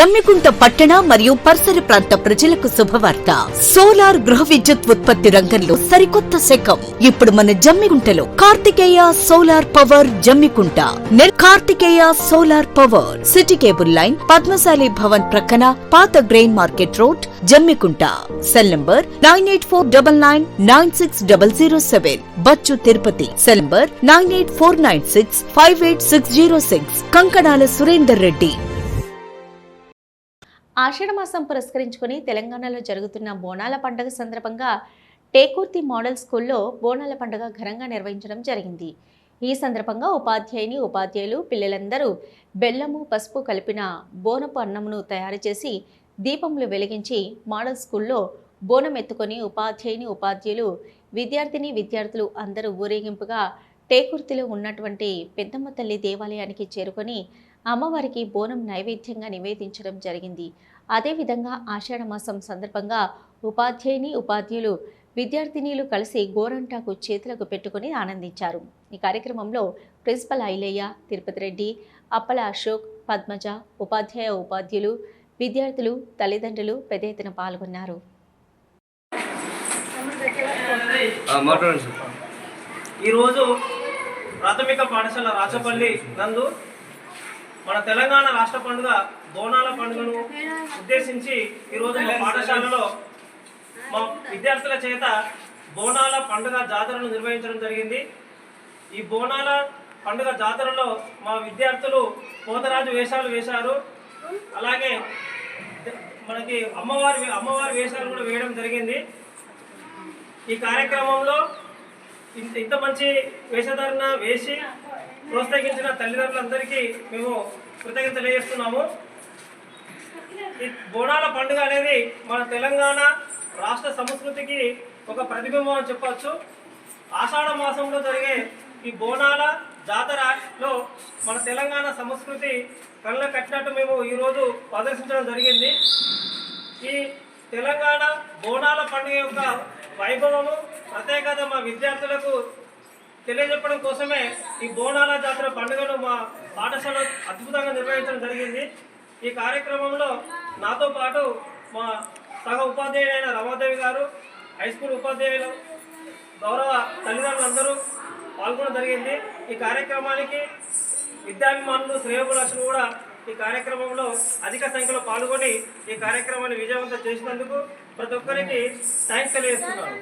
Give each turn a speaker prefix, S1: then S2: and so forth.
S1: జమ్మికుంట పట్టణ మరియు పరిసర ప్రాంత ప్రజలకు శుభవార్త. సోలార్ గృహ విద్యుత్ ఉత్పత్తి రంగంలో సరికొత్త శకం. ఇప్పుడు మన జమ్మికుంటలో Karthikeya solar power Jammikunta. Karthikeya solar power. City cable line Padmashali Bhavan ప్రక్కన పాత grain market road Jammikunta. Cell number nine eight four double nine nine six double zero seven. Bachchu Tirupati. Cell number nine eight four nine six five eight six zero six. Kankanala Surender Reddy.
S2: ఆషాఢమాసం పురస్కరించుకొని తెలంగాణలో జరుగుతున్న బోనాల పండుగ సందర్భంగా టేకూర్తి model స్కూల్లో బోనాల పండుగ ఘనంగా నిర్వహించడం జరిగింది. ఈ సందర్భంగా ఉపాధ్యాయుని ఉపాధ్యాయులు పిల్లలందరూ బెల్లము పసుపు కలిపిన బోనపు అన్నమును తయారు చేసి దీపములు వెలిగించి మోడల్ స్కూల్లో బోనం ఎత్తుకొని ఉపాధ్యాయుని ఉపాధ్యాయులు విద్యార్థిని విద్యార్థులు అందరూ ఊరేగింపుగా టేకుర్తిలో ఉన్నటువంటి పెద్దమ్మ తల్లి దేవాలయానికి చేరుకొని అమ్మవారికి బోనం నైవేద్యంగా నివేదించడం జరిగింది. అదేవిధంగా ఆషాఢ మాసం సందర్భంగా ఉపాధ్యాయుని ఉపాధ్యాయులు విద్యార్థినీలు కలిసి గోరంటాకు చేతులకు పెట్టుకుని ఆనందించారు. ఈ కార్యక్రమంలో ప్రిన్సిపల్ ఐలయ్య తిరుపతి రెడ్డి అప్పల అశోక్ పద్మజ ఉపాధ్యాయ ఉపాధ్యులు విద్యార్థులు తల్లిదండ్రులు పెద్ద ఎత్తున పాల్గొన్నారు.
S3: ఈరోజు ప్రాథమిక పాఠశాల రాచపల్లి నందు మన తెలంగాణ రాష్ట్ర పండుగ బోనాల పండుగను ఉద్దేశించి ఈరోజు మా పాఠశాలలో మా విద్యార్థుల చేత బోనాల పండుగ జాతరను నిర్వహించడం జరిగింది. ఈ బోనాల పండుగ జాతరలో మా విద్యార్థులు పోతరాజు వేషాలు వేశారు. అలాగే మనకి అమ్మవారి అమ్మవారి వేషాలు కూడా వేయడం జరిగింది. ఈ కార్యక్రమంలో ఇంత ఇంత మంచి వేషధారణ వేసి ప్రోత్సహించిన తల్లిదండ్రులందరికీ మేము కృతజ్ఞత తెలియజేస్తున్నాము. ఈ బోనాల పండుగ అనేది మన తెలంగాణ రాష్ట్ర సంస్కృతికి ఒక ప్రతిబింబం అని చెప్పచ్చు. ఆషాఢ మాసంలో జరిగే ఈ బోనాల జాతరలో మన తెలంగాణ సంస్కృతి కళ్ళ కట్టినట్టు మేము ఈరోజు ప్రదర్శించడం జరిగింది. ఈ తెలంగాణ బోనాల పండుగ యొక్క వైభవము ప్రత్యేకత మా విద్యార్థులకు తెలియజెప్పడం కోసమే ఈ బోనాల జాతర పండుగను మా పాఠశాల అద్భుతంగా నిర్వహించడం జరిగింది. ఈ కార్యక్రమంలో నాతో పాటు మా సహ ఉపాధ్యాయుడైన రమాదేవి గారు హై స్కూల్ ఉపాధ్యాయులు గౌరవ తల్లిదండ్రులందరూ పాల్గొనడం జరిగింది. ఈ కార్యక్రమానికి విద్యాభిమానులు శ్రేయోభిలాషులు కూడా ఈ కార్యక్రమంలో అధిక సంఖ్యలో పాల్గొని ఈ కార్యక్రమాన్ని విజయవంతం చేసినందుకు ప్రతి ఒక్కరికి థ్యాంక్స్ తెలియజేస్తున్నాను.